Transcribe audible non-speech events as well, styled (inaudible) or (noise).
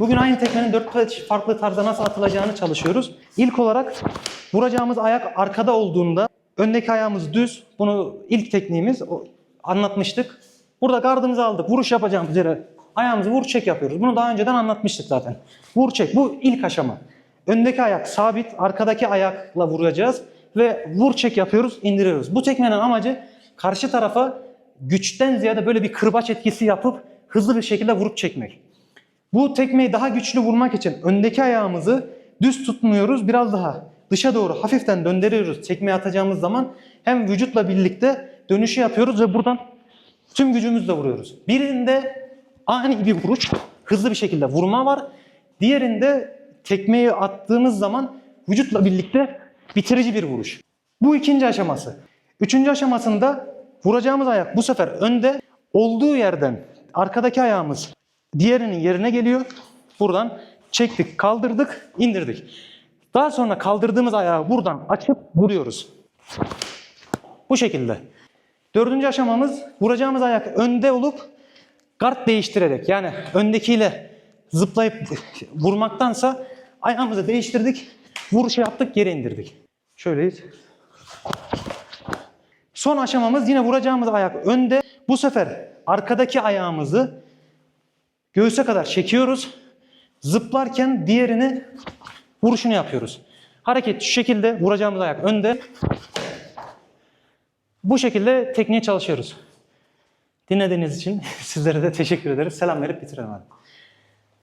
Bugün aynı tekmenin dört farklı tarzda nasıl atılacağını çalışıyoruz. İlk olarak vuracağımız ayak arkada olduğunda öndeki ayağımız düz. Bunu ilk tekniğimiz anlatmıştık. Burada gardımızı aldık. Vuruş yapacağımız yere ayağımızı vur çek yapıyoruz. Bunu daha önceden anlatmıştık zaten. Vur çek. Bu ilk aşama. Öndeki ayak sabit, arkadaki ayakla vuracağız ve vur çek yapıyoruz, indiriyoruz. Bu tekmenin amacı karşı tarafa güçten ziyade böyle bir kırbaç etkisi yapıp hızlı bir şekilde vurup çekmek. Bu tekmeyi daha güçlü vurmak için öndeki ayağımızı düz tutmuyoruz. Biraz daha dışa doğru hafiften döndürüyoruz tekmeyi atacağımız zaman. Hem vücutla birlikte dönüşü yapıyoruz ve buradan tüm gücümüzle vuruyoruz. Birinde ani bir vuruş, hızlı bir şekilde vurma var. Diğerinde tekmeyi attığımız zaman vücutla birlikte bitirici bir vuruş. Bu ikinci aşaması. Üçüncü aşamasında vuracağımız ayak bu sefer önde olduğu yerden arkadaki ayağımız diğerinin yerine geliyor. Buradan çektik, kaldırdık, indirdik. Daha sonra kaldırdığımız ayağı buradan açıp vuruyoruz. Bu şekilde. Dördüncü aşamamız vuracağımız ayak önde olup kart değiştirerek yani öndekiyle zıplayıp vurmaktansa ayağımızı değiştirdik, vuruşu yaptık, geri indirdik. Şöyleyiz. Son aşamamız yine vuracağımız ayak önde. Bu sefer arkadaki ayağımızı göğüse kadar çekiyoruz. Zıplarken diğerini vuruşunu yapıyoruz. Hareket şu şekilde vuracağımız ayak önde. Bu şekilde tekniğe çalışıyoruz. Dinlediğiniz için (laughs) sizlere de teşekkür ederiz. Selam verip bitirelim hadi.